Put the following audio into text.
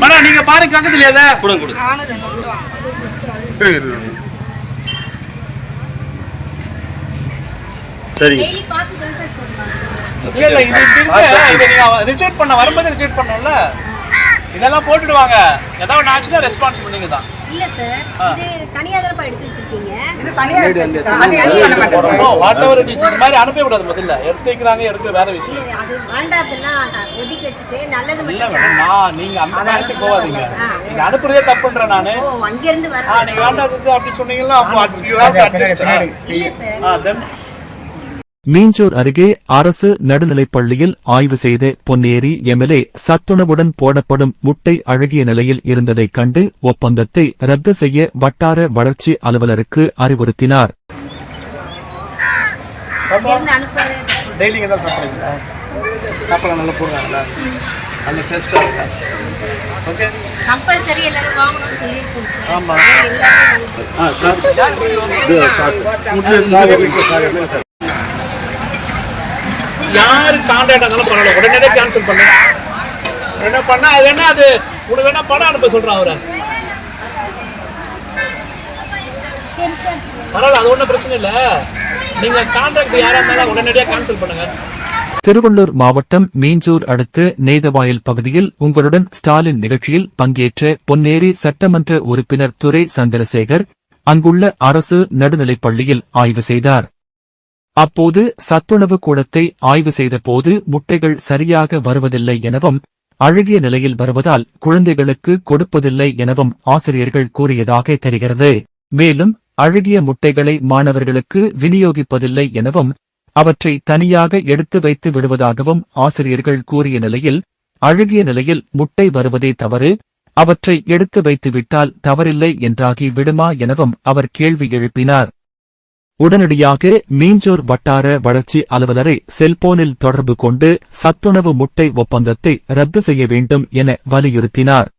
Madam நீங்க பாருங்க பக்கத்துல ஏதா கொடுங்க கொடுங்க சரிங்க. இல்ல இல்ல இது இதை நீங்க ரிஜெக்ட் பண்ண வரும்போது ரிஜெக்ட் பண்ணணும்ல இதெல்லாம் போட்டுடுவாங்க. ஏதாவது ஆச்சுன்னா ரெஸ்பான்சிபிள் நீங்க தான் இல்ல சார் இது தனியா தான் எடுத்து வச்சிருக்கீங்க? இது தனியா எடுத்து வச்சிருக்காங்க. அது யூஸ் பண்ண மாட்டேன் sir. What ever it is இந்த மாதிரி அனுப்பவே கூடாது முதல்ல. எடுத்து வைக்கிறாங்க எடுத்து வேற விஷயம். இல்ல அது வேண்டாதெல்லாம் ஒதுக்கி வச்சுட்டு நல்லது இல்ல மட்டும் மேடம் நான் நீங்க அந்த மாதிரி போகாதீங்க. நீங்க அனுப்புறதே தப்புன்றேன் நானு. ஓ அங்கிருந்து ஆ வர நீங்க வேண்டாதது அப்படி சொன்னீங்கன்னா அப்போ யூ ஹேவ் டு அட்ஜஸ்ட் இல்ல சார். ஆ தென் மீஞ்சூர் அருகே அரசு நடுநிலைப் பள்ளியில் ஆய்வு செய்த பொன்னேரி எம்எல்ஏ சத்துணவுடன் போடப்படும் முட்டை அழகிய நிலையில் இருந்ததைக் கண்டு ஒப்பந்தத்தை ரத்து செய்ய வட்டார வளர்ச்சி அலுவலருக்கு அறிவுறுத்தினார். ஆமா. யாரு கான்டாக்ட் ஆனாலும் பரவாயில்ல. உடனே கேன்சல் பண்ணு. என்ன பண்ணா அது வேணா அது? உனக்கு வேணா பணம் அனுப்ப சொல்றான் அவரை. பரவாயில்ல அது ஒன்றும் பிரச்சனை இல்லை. நீங்க கான்டாக்ட் யாரா இருந்தாலும் உடனடியாக கேன்சல் பண்ணுங்க. திருவள்ளூர் மாவட்டம் மீஞ்சூர் அடுத்து நெய்தவாயில் பகுதியில் உங்களுடன் ஸ்டாலின் நிகழ்ச்சியில் பங்கேற்ற பொன்னேரி சட்டமன்ற உறுப்பினர் துரை சந்திரசேகர் அங்குள்ள அரசு நடுநிலைப் பள்ளியில் ஆய்வு செய்தார். அப்போது சத்துணவு கூடத்தை ஆய்வு செய்தபோது முட்டைகள் சரியாக வருவதில்லை எனவும் அழுகிய நிலையில் வருவதால் குழந்தைகளுக்கு கொடுப்பதில்லை எனவும் ஆசிரியர்கள் கூறியதாக தெரிகிறது. மேலும் அழுகிய முட்டைகளை மாணவர்களுக்கு விநியோகிப்பதில்லை எனவும் அவற்றை தனியாக எடுத்து வைத்து விடுவதாகவும் ஆசிரியர்கள் கூறிய நிலையில் அழுகிய நிலையில் முட்டை வருவதே தவறு அவற்றை எடுத்து வைத்துவிட்டால் தவறில்லை என்றாகி விடுமா எனவும் அவர் கேள்வி எழுப்பினார். உடனடியாக மீஞ்சூர் வட்டார வளர்ச்சி அலுவலரை செல்போனில் தொடர்பு கொண்டு சத்துணவு முட்டை ஒப்பந்தத்தை ரத்து செய்ய வேண்டும் என வலியுறுத்தினார்.